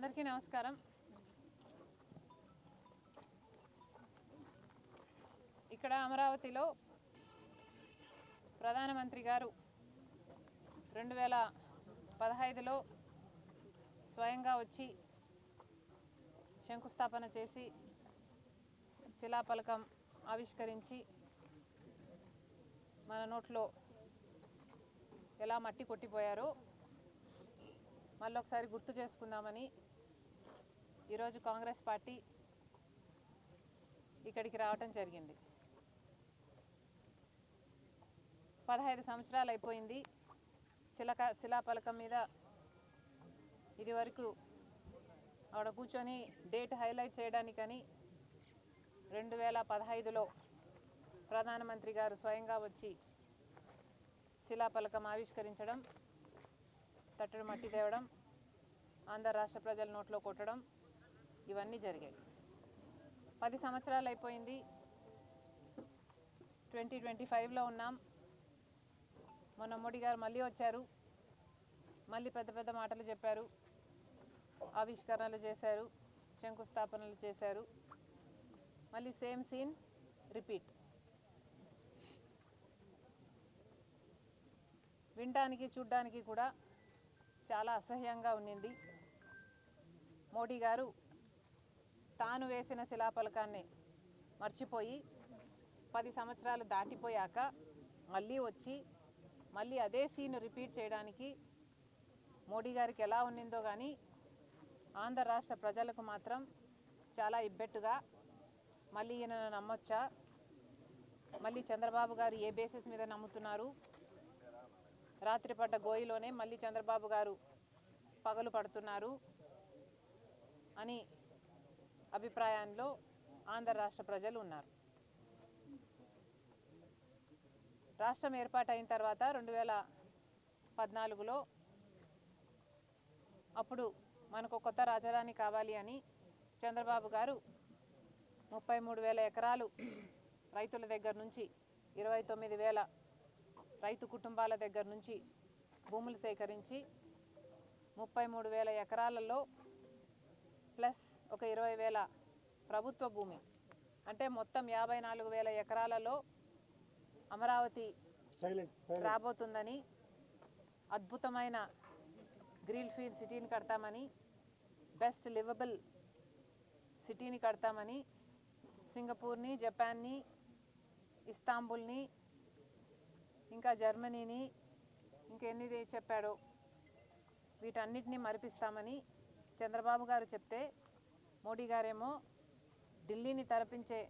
అందరికీ నమస్కారం. ఇక్కడ అమరావతిలో ప్రధానమంత్రి గారు రెండు వేల పదహైదులో స్వయంగా వచ్చి శంకుస్థాపన చేసి శిలాఫలకం ఆవిష్కరించి మన నోట్లో ఎలా మట్టి కొట్టిపోయారో మళ్ళీ ఒకసారి గుర్తు చేసుకుందామని ఈరోజు కాంగ్రెస్ పార్టీ ఇక్కడికి రావటం జరిగింది. పదహైదు సంవత్సరాలు అయిపోయింది. శిలక శిలాఫలకం మీద ఇది వరకు ఆవిడ కూర్చొని డేట్ హైలైట్ చేయడానికని రెండు వేల పదహైదులో ప్రధానమంత్రి గారు స్వయంగా వచ్చి శిలాఫలకం ఆవిష్కరించడం తట్టడు మట్టి తేవడం ఆంధ్ర రాష్ట్ర ప్రజల నోట్లో కొట్టడం ఇవన్నీ జరిగాయి. పది సంవత్సరాలు అయిపోయింది. ట్వంటీ ట్వంటీ ఫైవ్లో ఉన్నాం. మొన్న మోడీ గారు మళ్ళీ వచ్చారు. మళ్ళీ పెద్ద పెద్ద మాటలు చెప్పారు. ఆవిష్కరణలు చేశారు. శంకుస్థాపనలు చేశారు. మళ్ళీ సేమ్ సీన్ రిపీట్. వినడానికి చూడ్డానికి కూడా చాలా అసహ్యంగా ఉన్నింది మోడీ గారు తాను వేసిన శిలాఫలకాన్ని మర్చిపోయి పది సంవత్సరాలు దాటిపోయాక మళ్ళీ వచ్చి మళ్ళీ అదే సీన్ రిపీట్ చేయడానికి మోడీ గారికి ఎలా ఉన్నిందో కానీ ఆంధ్ర రాష్ట్ర ప్రజలకు మాత్రం చాలా ఇబ్బెట్టుగా మళ్ళీ ఈయన నమ్మొచ్చా? మళ్ళీ చంద్రబాబు గారు ఏ బేసిస్ మీద నమ్ముతున్నారు? రాత్రి పడ్డ గోయిలోనే మళ్ళీ చంద్రబాబు గారు పగలు పడుతున్నారు అని అభిప్రాయంలో ఆంధ్ర రాష్ట్ర ప్రజలు ఉన్నారు. రాష్ట్రం ఏర్పాటైన తర్వాత రెండు వేల పద్నాలుగులో అప్పుడు మనకు కొత్త రాజధాని కావాలి అని చంద్రబాబు గారు ముప్పై మూడు వేల ఎకరాలు రైతుల దగ్గర నుంచి ఇరవై తొమ్మిది వేల రైతు కుటుంబాల దగ్గర నుంచి భూములు సేకరించి ముప్పై మూడు వేల ఎకరాలలో ప్లస్ ఒక ఇరవై వేల ప్రభుత్వ భూమి. అంటే మొత్తం యాభై నాలుగు వేల ఎకరాలలో అమరావతి రాబోతుందని అద్భుతమైన గ్రీన్ ఫీల్డ్ సిటీని కడతామని బెస్ట్ లివబుల్ సిటీని కడతామని సింగపూర్ని జపాన్ని ఇస్తాంబుల్ని ఇంకా జర్మనీని ఇంకెన్ని చెప్పాడో? వీటన్నిటిని మరిపిస్తామని చంద్రబాబు గారు చెప్తే మోడీ గారేమో ఢిల్లీని తలపించే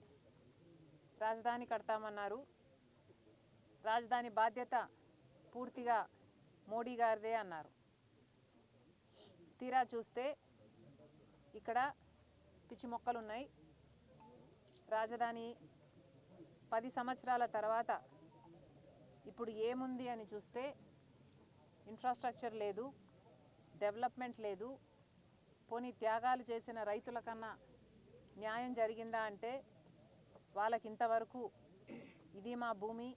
రాజధాని కడతామన్నారు. రాజధాని బాధ్యత పూర్తిగా మోడీ గారిదే అన్నారు. తీరా చూస్తే ఇక్కడ పిచ్చి మొక్కలు ఉన్నాయి రాజధాని పది సంవత్సరాల తర్వాత ఇప్పుడు ఏముంది అని చూస్తే ఇన్ఫ్రాస్ట్రక్చర్ లేదు డెవలప్మెంట్ లేదు పోనీ త్యాగాలు చేసిన రైతుల కన్నా న్యాయం జరిగిందా అంటే వాళ్ళకి ఇంతవరకు ఇది మా భూమి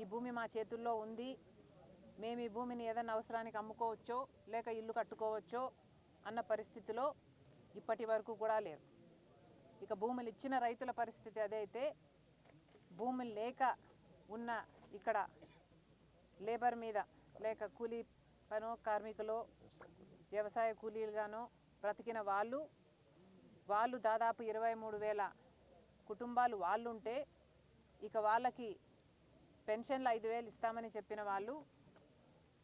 ఈ భూమి మా చేతుల్లో ఉంది మేము ఈ భూమిని ఏదైనా అవసరానికి అమ్ముకోవచ్చో లేక ఇల్లు కట్టుకోవచ్చో అన్న పరిస్థితిలో ఇప్పటి వరకు కూడా లేరు. ఇక భూములు ఇచ్చిన రైతుల పరిస్థితి అదైతే భూములు లేక ఉన్న ఇక్కడ లేబర్ మీద లేక కూలీ పను కార్మికులు వ్యవసాయ కూలీలుగానో బ్రతికిన వాళ్ళు వాళ్ళు దాదాపు ఇరవై మూడు వేల కుటుంబాలు వాళ్ళు ఉంటే ఇక వాళ్ళకి పెన్షన్లు ఐదు వేలు ఇస్తామని చెప్పిన వాళ్ళు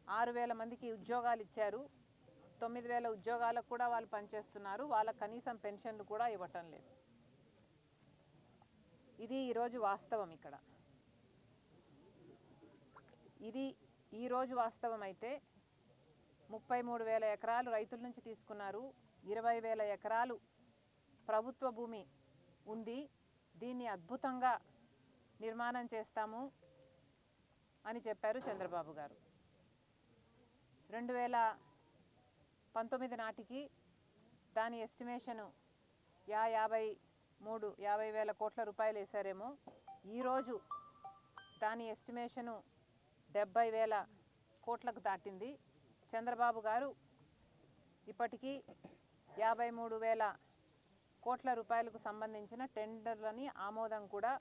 ఆరు వేల మందికి ఉద్యోగాలు ఇచ్చారు. తొమ్మిది వేల ఉద్యోగాలకు కూడా వాళ్ళు పనిచేస్తున్నారు. వాళ్ళ కనీసం పెన్షన్లు కూడా ఇవ్వటం లేదు. ఇది ఈరోజు వాస్తవం ఇక్కడ. ఇది ఈరోజు వాస్తవం అయితే ముప్పై మూడు వేల ఎకరాలు రైతుల నుంచి తీసుకున్నారు. ఇరవై వేల ఎకరాలు ప్రభుత్వ భూమి ఉంది. దీన్ని అద్భుతంగా నిర్మాణం చేస్తాము అని చెప్పారు చంద్రబాబు గారు. రెండు వేల పంతొమ్మిది నాటికి దాని ఎస్టిమేషను యా యాభై మూడు యాభై వేల కోట్ల రూపాయలు వేశారేమో. ఈరోజు దాని ఎస్టిమేషను డెబ్బై వేల కోట్లకు దాటింది. చంద్రబాబు గారు ఇప్పటికీ యాభై మూడు వేల కోట్ల రూపాయలకు సంబంధించిన టెండర్లని ఆమోదం కూడా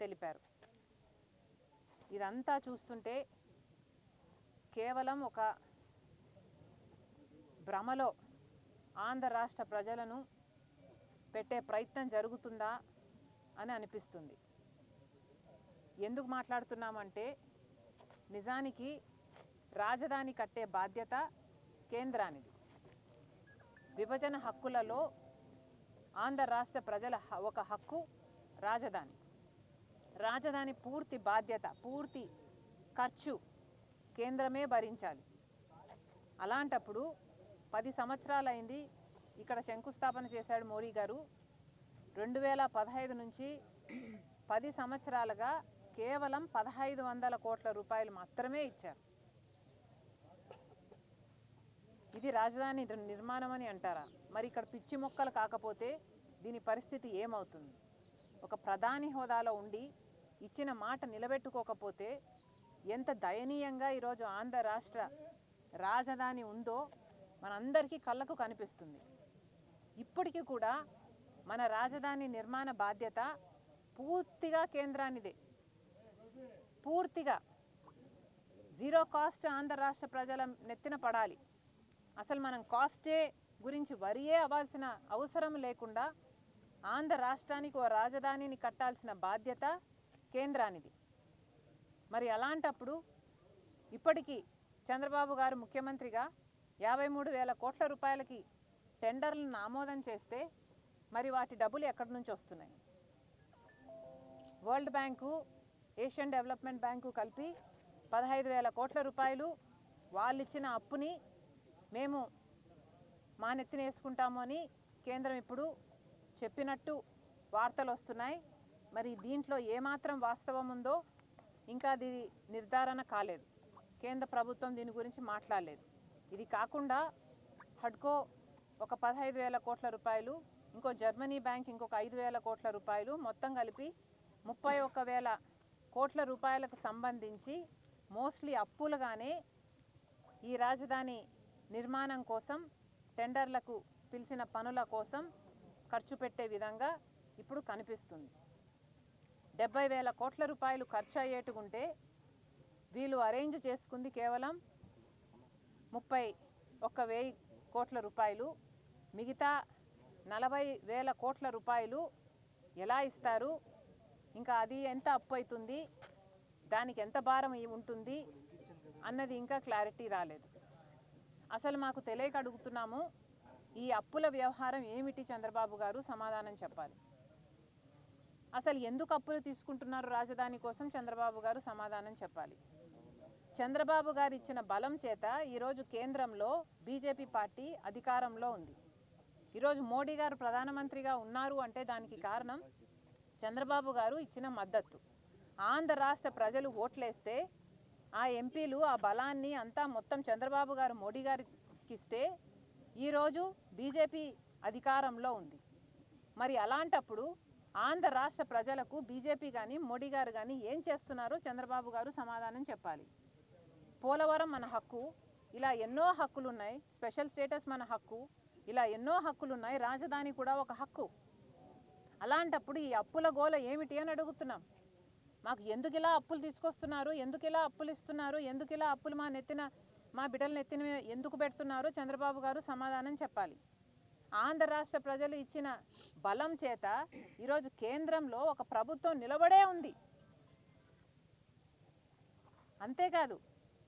తెలిపారు. ఇదంతా చూస్తుంటే కేవలం ఒక భ్రమలో ఆంధ్ర రాష్ట్ర ప్రజలను పెట్టే ప్రయత్నం జరుగుతుందా అని అనిపిస్తుంది. ఎందుకు మాట్లాడుతున్నామంటే నిజానికి రాజధాని కట్టే బాధ్యత కేంద్రానిది. విభజన హక్కులలో ఆంధ్ర రాష్ట్ర ప్రజల ఒక హక్కు రాజధాని. రాజధాని పూర్తి బాధ్యత పూర్తి ఖర్చు కేంద్రమే భరించాలి. అలాంటప్పుడు పది సంవత్సరాలైంది ఇక్కడ శంకుస్థాపన చేశాడు మోడీ గారు. రెండు వేల పదహైదు నుంచి పది సంవత్సరాలుగా కేవలం పదహైదు వందల కోట్ల రూపాయలు మాత్రమే ఇచ్చారు. ఇది రాజధాని నిర్మాణం అని అంటారా? మరి ఇక్కడ పిచ్చి మొక్కలు కాకపోతే దీని పరిస్థితి ఏమవుతుంది? ఒక ప్రధాని హోదాలో ఉండి ఇచ్చిన మాట నిలబెట్టుకోకపోతే ఎంత దయనీయంగా ఈరోజు ఆంధ్ర రాష్ట్ర రాజధాని ఉందో మనందరికీ కళ్ళకు కనిపిస్తుంది. ఇప్పటికీ కూడా మన రాజధాని నిర్మాణ బాధ్యత పూర్తిగా కేంద్రానిదే. పూర్తిగా. జీరో కాస్ట్ ఆంధ్ర రాష్ట్ర ప్రజల నెత్తిన పడాలి. అసలు మనం కాస్టే గురించి వరియే అవ్వాల్సిన అవసరం లేకుండా ఆంధ్ర రాష్ట్రానికి ఓ రాజధానిని కట్టాల్సిన బాధ్యత కేంద్రానిది. మరి అలాంటప్పుడు ఇప్పటికీ చంద్రబాబు గారు ముఖ్యమంత్రిగా యాభై మూడు వేల కోట్ల రూపాయలకి టెండర్లను ఆమోదం చేస్తే మరి వాటి డబ్బులు ఎక్కడి నుంచి వస్తున్నాయి? World bank Asian development bank కలిపి పదహైదు వేల కోట్ల రూపాయలు వాళ్ళిచ్చిన అప్పుని మేము మా నెత్తిన వేసుకుంటాము అని కేంద్రం ఇప్పుడు చెప్పినట్టు వార్తలు వస్తున్నాయి. మరి దీంట్లో ఏమాత్రం వాస్తవం ఉందో ఇంకా అది నిర్ధారణ కాలేదు. కేంద్ర ప్రభుత్వం దీని గురించి మాట్లాడలేదు. ఇది కాకుండా హడ్కో ఒక పదహైదు వేల కోట్ల రూపాయలు ఇంకో జర్మనీ బ్యాంక్ ఇంకొక ఐదు వేల కోట్ల రూపాయలు మొత్తం కలిపి ముప్పై ఒక్క వేల కోట్ల రూపాయలకు సంబంధించి మోస్ట్లీ అప్పులుగానే ఈ రాజధాని నిర్మాణం కోసం టెండర్లకు పిలిచిన పనుల కోసం ఖర్చు పెట్టే విధంగా ఇప్పుడు కనిపిస్తుంది. డెబ్బై వేల కోట్ల రూపాయలు ఖర్చు అయ్యేటుకుంటే వీళ్ళు అరేంజ్ చేసుకుంది కేవలం ముప్పై ఒక్క వెయ్యి కోట్ల రూపాయలు. మిగతా నలభై వేల కోట్ల రూపాయలు ఎలా ఇస్తారు? ఇంకా అది ఎంత అప్పు అవుతుంది? దానికి ఎంత భారం ఉంటుంది? అన్నది ఇంకా క్లారిటీ రాలేదు. అసలు మాకు తెలియక అడుగుతున్నాము ఈ అప్పుల వ్యవహారం ఏమిటి చంద్రబాబు గారు? సమాధానం చెప్పాలి. అసలు ఎందుకు అప్పులు తీసుకుంటున్నారు రాజధాని కోసం? చంద్రబాబు గారు సమాధానం చెప్పాలి. చంద్రబాబు గారు ఇచ్చిన బలం చేత ఈరోజు కేంద్రంలో బీజేపీ పార్టీ అధికారంలో ఉంది. ఈరోజు మోడీ గారు ప్రధానమంత్రిగా ఉన్నారు అంటే దానికి కారణం చంద్రబాబు గారు ఇచ్చిన మద్దతు. ఆంధ్ర రాష్ట్ర ప్రజలు ఓట్లేస్తే ఆ ఎంపీలు ఆ బలాన్ని అంతా మొత్తం చంద్రబాబు గారు మోడీ గారికి ఇస్తే ఈరోజు బీజేపీ అధికారంలో ఉంది. మరి అలాంటప్పుడు ఆంధ్ర రాష్ట్ర ప్రజలకు బీజేపీ కానీ మోడీ గారు కానీ ఏం చేస్తున్నారో చంద్రబాబు గారు సమాధానం చెప్పాలి. పోలవరం మన హక్కు ఇలా ఎన్నో హక్కులు ఉన్నాయి స్పెషల్ స్టేటస్ మన హక్కు ఇలా ఎన్నో హక్కులు ఉన్నాయి రాజధాని కూడా ఒక హక్కు. అలాంటప్పుడు ఈ అప్పుల గోల ఏమిటి అని అడుగుతున్నాం. మాకు ఎందుకు ఇలా అప్పులు తీసుకొస్తున్నారు? ఎందుకు ఇలా అప్పులు ఇస్తున్నారు? ఎందుకు ఇలా అప్పులు మా నెత్తిన మా బిడ్డల నెత్తిన ఎందుకు పెడుతున్నారు? చంద్రబాబు గారు సమాధానం చెప్పాలి. ఆంధ్ర రాష్ట్ర ప్రజలు ఇచ్చిన బలం చేత ఈరోజు కేంద్రంలో ఒక ప్రభుత్వం నిలబడే ఉంది. అంతేకాదు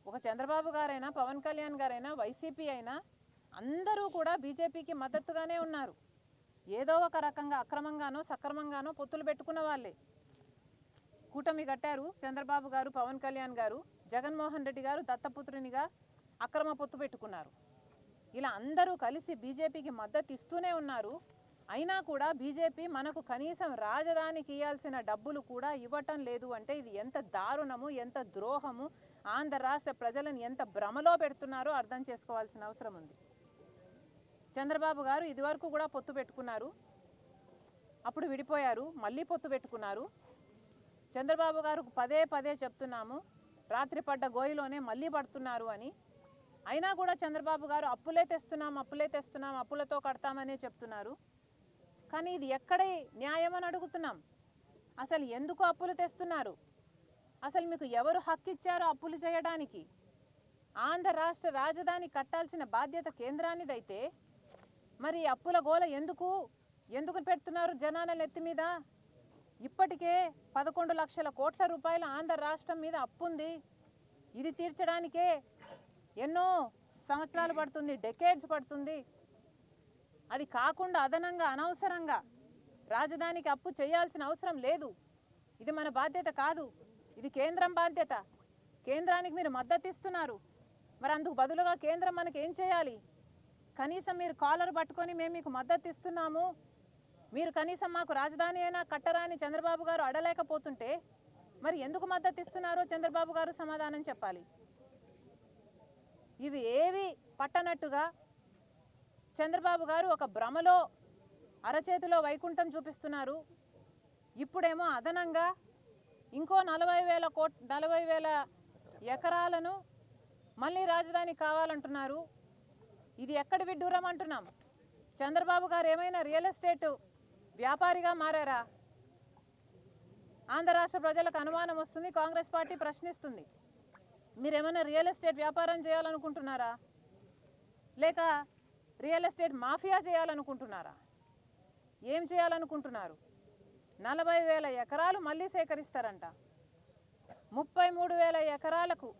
ఒక చంద్రబాబు గారైనా పవన్ కళ్యాణ్ గారైనా వైసీపీ అయినా అందరూ కూడా బీజేపీకి మద్దతుగానే ఉన్నారు. ఏదో ఒక రకంగా అక్రమంగానో సక్రమంగానో పొత్తులు పెట్టుకున్న వాళ్ళే. కూటమి కట్టారు చంద్రబాబు గారు పవన్ కళ్యాణ్ గారు జగన్మోహన్ రెడ్డి గారు దత్తపుత్రునిగా అక్రమ పొత్తు పెట్టుకున్నారు. ఇలా అందరూ కలిసి బీజేపీకి మద్దతు ఇస్తూనే ఉన్నారు. అయినా కూడా బీజేపీ మనకు కనీసం రాజధానికి ఇవ్వాల్సిన డబ్బులు కూడా ఇవ్వటం లేదు అంటే ఇది ఎంత దారుణము ఎంత ద్రోహము ఆంధ్ర రాష్ట్ర ప్రజలను ఎంత భ్రమలో పెడుతున్నారో అర్థం చేసుకోవాల్సిన అవసరం ఉంది. చంద్రబాబు గారు ఇదివరకు కూడా పొత్తు పెట్టుకున్నారు. అప్పుడు విడిపోయారు మళ్ళీ పొత్తు పెట్టుకున్నారు. చంద్రబాబు గారు పదే పదే చెప్తున్నాము రాత్రి పడ్డ గోయిలోనే మళ్ళీ పడుతున్నారు అని. అయినా కూడా చంద్రబాబు గారు అప్పులే తెస్తున్నాం అప్పులే తెస్తున్నాం అప్పులతో కడతామనే చెప్తున్నారు. కానీ ఇది ఎక్కడే న్యాయం అని అడుగుతున్నాం. అసలు ఎందుకు అప్పులు తెస్తున్నారు? అసలు మీకు ఎవరు హక్కు ఇచ్చారో అప్పులు చేయడానికి? ఆంధ్ర రాష్ట్ర రాజధాని కట్టాల్సిన బాధ్యత కేంద్రానిదైతే మరి అప్పుల గోల ఎందుకు? ఎందుకు పెడుతున్నారు జనాల నెత్తి మీద? ఇప్పటికే పదకొండు లక్షల కోట్ల రూపాయల ఆంధ్ర రాష్ట్రం మీద అప్పుంది. ఇది తీర్చడానికే ఎన్నో సంవత్సరాలు పడుతుంది డెకేడ్స్ పడుతుంది. అది కాకుండా అదనంగా అనవసరంగా రాజధానికి అప్పు చేయాల్సిన అవసరం లేదు. ఇది మన బాధ్యత కాదు. ఇది కేంద్రం బాధ్యత. కేంద్రానికి మీరు మద్దతు ఇస్తున్నారు. మరి అందుకు బదులుగా కేంద్రం మనకి ఏం చేయాలి? కనీసం మీరు కాలర్ పట్టుకొని మేము మీకు మద్దతు ఇస్తున్నాము. మీరు కనీసం మాకు రాజధాని అయినా కట్టరా అని చంద్రబాబు గారు అడలేకపోతుంటే మరి ఎందుకు మద్దతు ఇస్తున్నారో చంద్రబాబు గారు సమాధానం చెప్పాలి. ఇవి ఏవి పట్టనట్టుగా చంద్రబాబు గారు ఒక భ్రమలో అరచేతిలో వైకుంఠం చూపిస్తున్నారు. ఇప్పుడేమో అదనంగా ఇంకో నలభై వేల కోట్ నలభై వేల ఎకరాలను మళ్ళీ రాజధాని కావాలంటున్నారు. ఇది ఎక్కడ విడ్డూరం అంటున్నాం. చంద్రబాబు గారు ఏమైనా రియల్ ఎస్టేటు వ్యాపారిగా మారారా? ఆంధ్ర రాష్ట్ర ప్రజలకు అనుమానం వస్తుంది కాంగ్రెస్ పార్టీ ప్రశ్నిస్తుంది. మీరేమైనా రియల్ ఎస్టేట్ వ్యాపారం చేయాలనుకుంటున్నారా? లేక రియల్ ఎస్టేట్ మాఫియా చేయాలనుకుంటున్నారా? ఏం చేయాలనుకుంటున్నారు? నలభై వేల ఎకరాలు మళ్ళీ సేకరిస్తారంట. ముప్పై మూడు వేల ఎకరాలకు